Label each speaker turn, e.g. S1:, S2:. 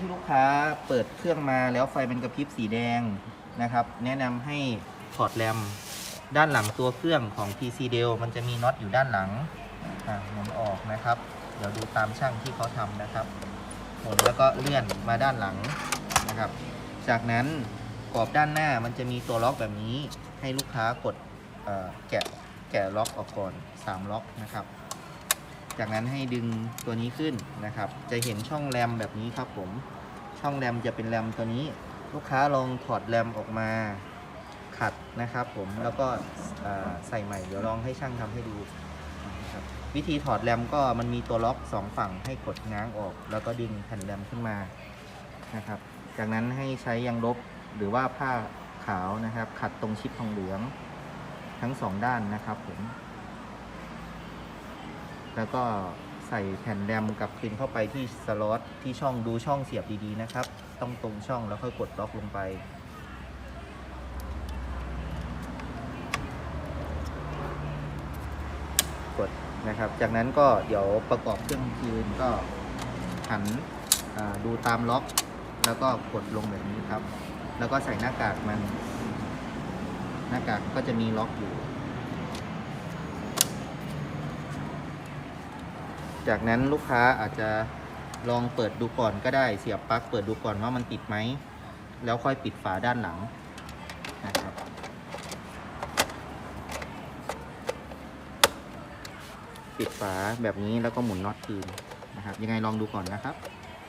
S1: ที่ลูกค้าเปิดเครื่องมาแล้วไฟมันกระพริบสีแดงนะครับ แนะนำให้ถอดแรมด้านหลังตัวเครื่องของ PC d e l มันจะมีน็อตอยู่ด้านหลังหมุนออกนะครับ เดี๋ยวดูตามช่างที่เขาทำนะครับหมุนแล้วก็เลื่อนมาด้านหลังนะครับ จากนั้นกรอบด้านหน้ามันจะมีตัวล็อกแบบนี้ ให้ลูกค้ากดแกะแกะล็อกออกก่อน 3 ล็อกนะครับ จากนั้นให้ดึงตัวนี้ขึ้นนะครับ จะเห็นช่องแรมแบบนี้ครับผม ช่องแรมจะเป็นแรมตัวนี้ ลูกค้าลองถอดแรมออกมาขัดนะครับผม แล้วก็ใส่ใหม่ เดี๋ยวลองให้ช่างทำให้ดูนะครับวิธีถอดแรมก็มันมีตัวล็อกสองฝั่งให้กดง้างออก แล้วก็ดึงแผ่นแรมขึ้นมา นะครับ จากนั้นให้ใช้ยางลบหรือว่าผ้าขาวนะครับ ขัดตรงชิปทองเหลืองทั้งสองด้านนะครับผม แล้วก็ใส่แผ่นแรมกับคืนเข้าไปที่สล็อตที่ช่องดูช่องเสียบดีๆนะครับ ต้องตรงช่องแล้วค่อยกดล็อกลงไป กดนะครับ จากนั้นก็เดี๋ยวประกอบเครื่องคืนก็หันดูตามล็อก แล้วก็กดลงแบบนี้ครับ แล้วก็ใส่หน้ากากมัน หน้ากากก็จะมีล็อกอยู่ จากนั้นลูกค้าอาจจะลองเปิดดูก่อนก็ได้เสียบปลั๊กเปิดดูก่อนว่ามันติดไหม แล้วค่อยปิดฝาด้านหลังนะครับปิดฝาแบบนี้แล้วก็หมุนน็อตคืนนะครับ ยังไงลองดูก่อนนะครับ